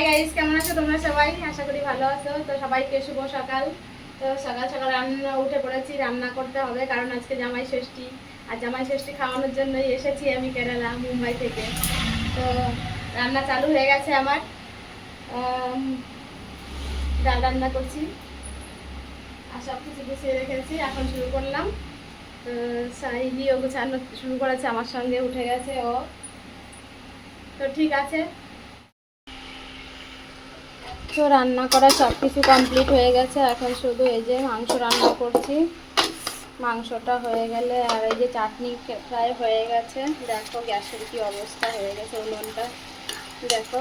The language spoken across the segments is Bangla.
হাই গাইস কেমন আছো তোমরা সবাই? আশা করি ভালো আছো। তো সবাইকে শুভ সকাল। তো সকাল সকাল রান্না উঠে পড়েছি রান্না করতে হবে কারণ আজকে জামাই ষষ্ঠী। আর জামাই ষষ্ঠী খাওয়ানোর জন্যই এসেছি আমি কেরালা মুম্বাই থেকে। তো রান্না চালু হয়ে গেছে আমার। আম, ডাল রান্না করছি। আর সব কিছু গুছিয়ে রেখেছি এখন শুরু করলাম। তো সাইলিও গুছানো শুরু করেছে আমার সঙ্গে উঠে গেছে ও। তো ঠিক আছে। তো রান্না করা সব কিছু কমপ্লিট হয়ে গেছে। এখন শুধু এই যে মাংস রান্না করছি। মাংসটা হয়ে গেলে আর এই যে চাটনি প্রায় হয়ে গেছে। দেখো গ্যাসের কি অবস্থা হয়ে গেছে উনুনটা। দেখো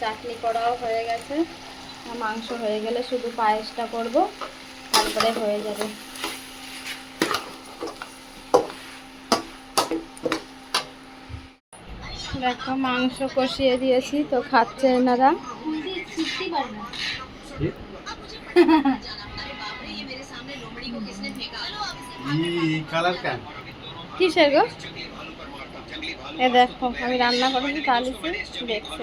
চাটনি করাও হয়ে গেছে। মাংস হয়ে গেলে শুধু পায়েসটা করব, তারপরে হয়ে যাবে। দেখো মাংস কষিয়ে দিয়েছি, তো খাচ্ছে এনারা। টিকতেই পারি না গো দেখো আমি রান্না করেছি দেখছে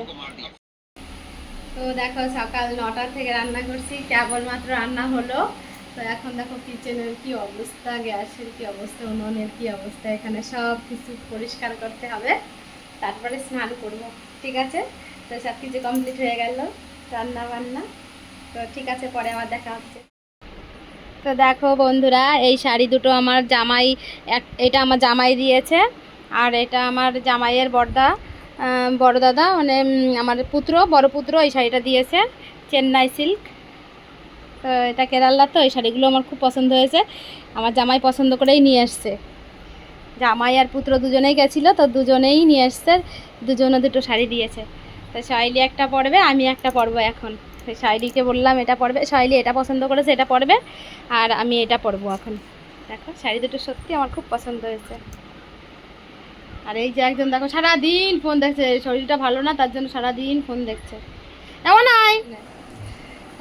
তো দেখো সকাল নটা থেকে রান্না করছি। কেবলমাত্র রান্না হলো তো এখন দেখো কিচেনের কি অবস্থা গ্যাসের কি অবস্থা উনুনের কি অবস্থা এখানে সব কিছু পরিষ্কার করতে হবে। তারপরে স্নান করব ঠিক আছে? তো সব কিছু কমপ্লিট হয়ে গেল। রান্না বান্না তো ঠিক আছে, পরে আবার দেখা হচ্ছে। তো দেখো বন্ধুরা, এই শাড়ি দুটো আমার জামাই এটা আমার জামাই দিয়েছে, আর এটা আমার জামাইয়ের বড়দা বড় দাদা মানে আমার পুত্র, বড় পুত্র এই শাড়িটা দিয়েছে, চেন্নাই সিল্ক। তো এটা কেরালা, তো এই শাড়িগুলো আমার খুব পছন্দ হয়েছে। আমার জামাই পছন্দ করেই নিয়ে এসছে জামাই আর পুত্র দুজনেই গেছিল, তো দুজনেই নিয়ে এসছে দুজনে দুটো শাড়ি দিয়েছে। তো শাইলি একটা পড়বে আমি একটা পরবো এখন। শাইলিকে বললাম এটা পড়বে। শাইলি এটা পছন্দ করেছে এটা পড়বে আর আমি এটা পরবো এখন। দেখো শাড়ি দুটো সত্যি আমার খুব পছন্দ হয়েছে। আর এই যে একজন দেখো সারাদিন ফোন দেখছে শরীরটা ভালো না তার জন্য সারাদিন ফোন দেখছে। এমন নাই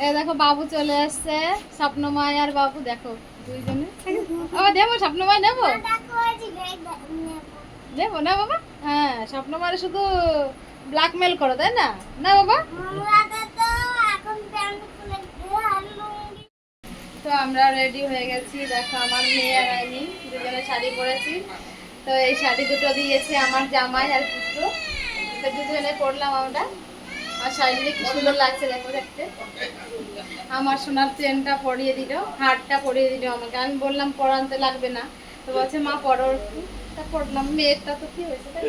এ দেখো বাবু চলে এসছে স্বপ্নময় আর বাবু দেখো দুইজনে। দেবো স্বপ্নময় নেব দেবো না বাবা? হ্যাঁ স্বপ্নময় শুধু ব্ল্যাকমেল করো, তাই না? না, বাবা? তো আমরা রেডি হয়ে গেছি। দেখো, আমার মেয়ে আর আমি দুজনে শাড়ি পরেছি। তো এই শাড়ি দুটো দিয়েছে আমার জামাই আর পুত্র। তো দুজনে পরলাম আমরা। আর শাড়িটা কি সুন্দর লাগছে দেখো দেখতে। আমার সোনার চেনটা পরিয়ে দিল, হারটা পরিয়ে দিল আমাকে। আমি বললাম পরানতে লাগবে না। তো বলছে, মা, পরো তা পড়লাম মেয়েরটা তো কি হয়েছে তাই।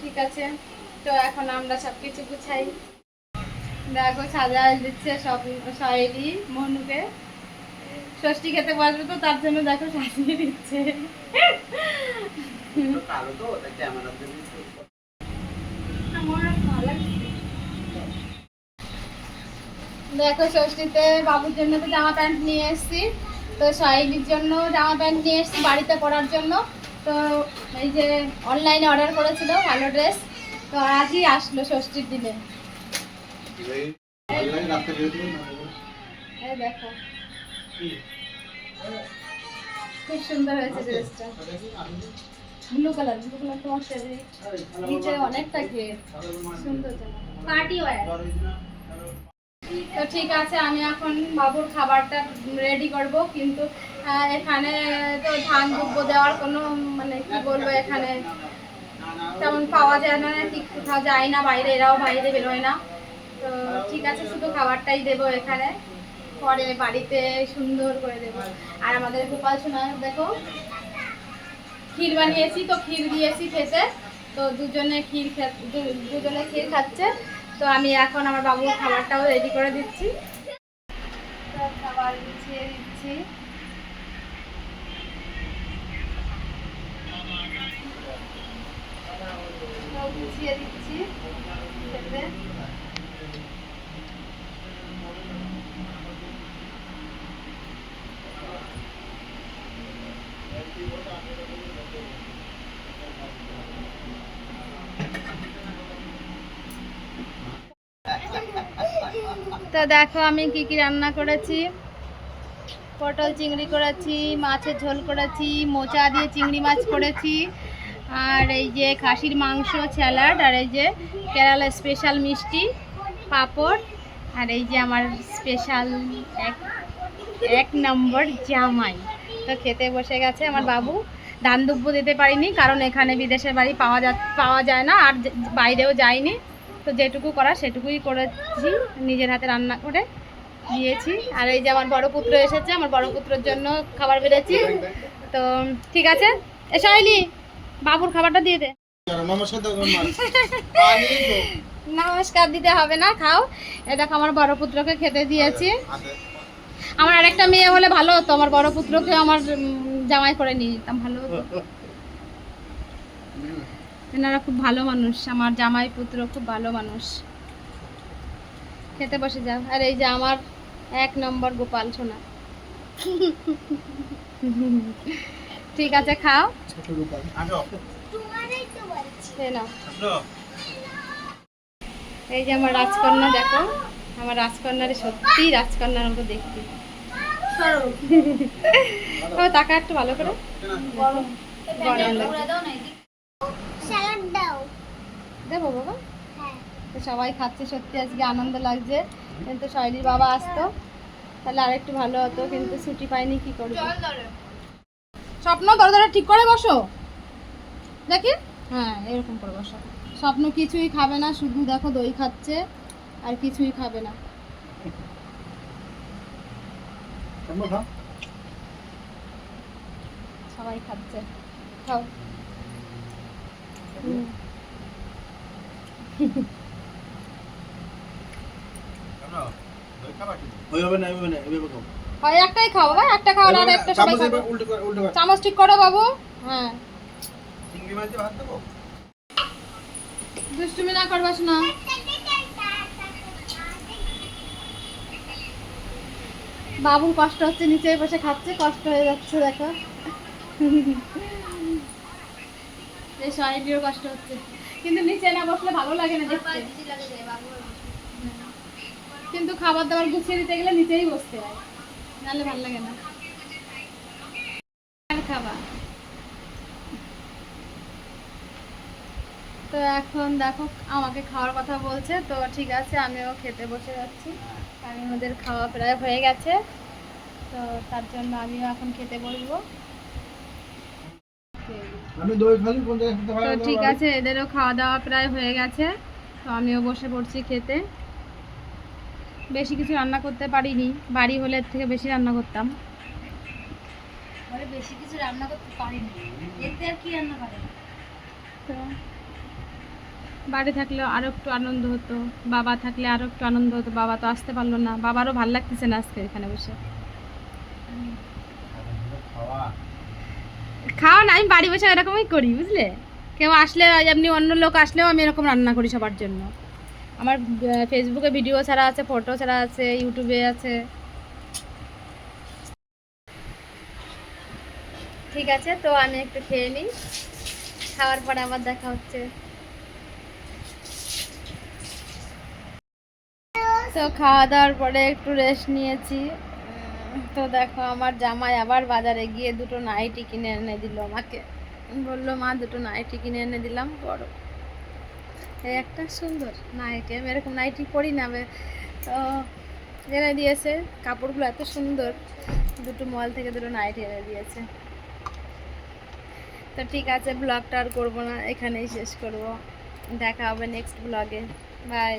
ঠিক আছে। তো এখন আমরা সব কিছু গুছাই। দেখো সাজা দিচ্ছে সব শাড়ি মনুকে। ষষ্ঠী খেতে বসবে তো তার জন্য দেখো সাজিয়ে দিচ্ছে। দেখো ষষ্ঠীতে বাবুর জন্য তো জামা প্যান্ট নিয়ে এসেছি। তো শাইলির জন্য জামা প্যান্ট নিয়ে এসেছি বাড়িতে পরার জন্য। তো এই যে অনলাইনে অর্ডার করেছিল, ভালো ড্রেস তো আজই আসলো ষষ্ঠীর দিনে। দেখো। খুব সুন্দর হয়েছে ড্রেসটা ব্লু কালার নিচে অনেকটা সুন্দর তো। ঠিক আছে, আমি এখন বাবুর খাবারটা রেডি করব, কিন্তু এখানে তো ধান দুব্ব দেওয়ার কোনো মানে কি বলব এখানে তেমন পাওয়া যায় না, ঠিক কোথাও যায় না, বাইরে, এরাও বাইরে বেরোয় না। তো ঠিক আছে, শুধু খাবারটাই দেবো এখানে, পরে বাড়িতে সুন্দর করে দেবো। আর আমাদের গোপাল সোনা, দেখো, ক্ষীর বানিয়েছি তো ক্ষীর দিয়েছি খেতে, তো দুজনে ক্ষীর দুজনে ক্ষীর খাচ্ছে। তো আমি এখন আমার বাবুর খাবারটাও রেডি করে দিচ্ছি। খাবার গুছিয়ে তো দিচ্ছি। খেতে তো দেখো আমি কি কি রান্না করেছি। পটল চিংড়ি করেছি, মাছের ঝোল করেছি, মোচা দিয়ে চিংড়ি মাছ করেছি। আর এই যে খাসির মাংস, স্যালাড, আর এই যে কেরালা স্পেশাল মিষ্টি, পাঁপড়, আর এই যে আমার স্পেশাল এক এক নম্বর জামাই। তো খেতে বসে গেছে আমার বাবু। ধান দুব্য দিতে পারিনি, কারণ এখানে বিদেশের বাড়ি পাওয়া যা, পাওয়া যায় না, আর বাইরেও যায়নি তো যেটুকু করা সেটুকুই করেছি, নিজের হাতে রান্না করে দিয়েছি। আর এই যে আমার বড় পুত্র এসেছে, আমার বড় পুত্রর জন্য খাবার বেড়েছি। তো ঠিক আছে এ সাইলি বাবুর খাবারটা দিয়ে দে। নমস্কার দিতে হবে না খাও। এ দেখো আমার বড় পুত্রকে খেতে দিয়েছি। আমার আরেকটা মেয়ে হলে ভালো হতো আমার বড় পুত্রকে আমার জামাই করে নিয়ে যেতাম ভালো হতো। এনারা খুব ভালো মানুষ আমার জামাই পুত্র খুব ভালো মানুষ। খেতে বসে যাও। আর এই যে আমার এক নম্বর গোপাল সোনা। ঠিক আছে খাও। খেয়ে নাও। এই যে আমার রাজকন্যা দেখো। আমার রাজকন্যারে সত্যি রাজকন্যার মতো দেখতে। ও টাকা একটু ভালো করে। দেবো বাবা? তো সবাই খাচ্ছে সত্যি আজকে আনন্দ লাগছে। কিন্তু শৈলীর বাবা আসতো। তাহলে আরেকটু ভালো হতো কিন্তু ছুটি পাইনি কি করব? স্বপ্ন ধরে ঠিক করে বসো। দেখি? হ্যাঁ এরকম করে বসো। স্বপ্ন কিছুই খাবে না শুধু দেখো দই খাচ্ছে আর কিছুই খাবে না। সবাই খাচ্ছে। খাও। ওই হবে না হবে না এভাবে খাও। হয় একটাই খাও বাবা একটা খাও আর একটা সবাই চামচ খাবে। উল্টো উল্টো চামচ ঠিক করো বাবু হ্যাঁ। চিংড়ি মাছ দিয়ে ভাত দেবো? দুষ্টুমি না করবাস না। বাবুর কষ্ট হচ্ছে নিচে বসে খাচ্ছে কষ্ট হয়ে যাচ্ছে দেখো। এই শরীরেরও কষ্ট হচ্ছে। কিন্তু নিচে না বসলে ভালো লাগে না দেখতে। কিন্তু খাবার দাবার গুছিয়ে দিতে গেলে নিচেই বসতে হয়। নাহলে ভালো লাগে না। তো এখন দেখো আমাকে খাওয়ার কথা বলছে তো ঠিক আছে আমিও খেতে বসে যাচ্ছি। কারণ ওদের খাওয়া প্রায় হয়ে গেছে তো তার জন্য আমিও এখন খেতে বসবো। তো ঠিক আছে এদেরও খাওয়া দাওয়া প্রায় হয়ে গেছে তো আমিও বসে পড়ছি খেতে। বেশি কিছু রান্না করতে পারিনি। বাড়ি হলে এর থেকে বেশি রান্না করতাম। বেশি কিছু রান্না করতে পারিনি। এতে আর কি রান্না করে তো বাড়ি থাকলে আরও একটু আনন্দ হতো। বাবা থাকলে আরও একটু আনন্দ হতো। বাবা তো আসতে পারল না। বাবারও ভালো লাগতেছে না আজকে এখানে বসে। খাওয়া খাওয়া না আমি বাড়ি বসে এরকমই করি বুঝলে? কেউ আসলে এমনি অন্য লোক আসলেও আমি এরকম রান্না করি সবার জন্য। আমার ফেসবুকে ভিডিও ছাড়া আছে ফটো ছাড়া আছে ইউটিউবে আছে। ঠিক আছে, তো আমি একটু খেয়ে নিই। খাওয়ার পরে আবার দেখা হচ্ছে। তো খাওয়া দাওয়ার পরে একটু রেস্ট নিয়েছি। তো দেখো, আমার জামাই আবার বাজারে গিয়ে দুটো নাইটি কিনে এনে দিল আমাকে। বলল, মা, দুটো নাইটি কিনে এনে দিলাম বড় এই একটা সুন্দর নাইটি আমি এরকম নাইটি পরি না তো এনে দিয়েছে, কাপড়গুলো এত সুন্দর, দুটো মল থেকে দুটো নাইটি এনে দিয়েছে। তো ঠিক আছে, ব্লগটা আর করব না, এখানেই শেষ করব। দেখা হবে নেক্সট ব্লগে বাই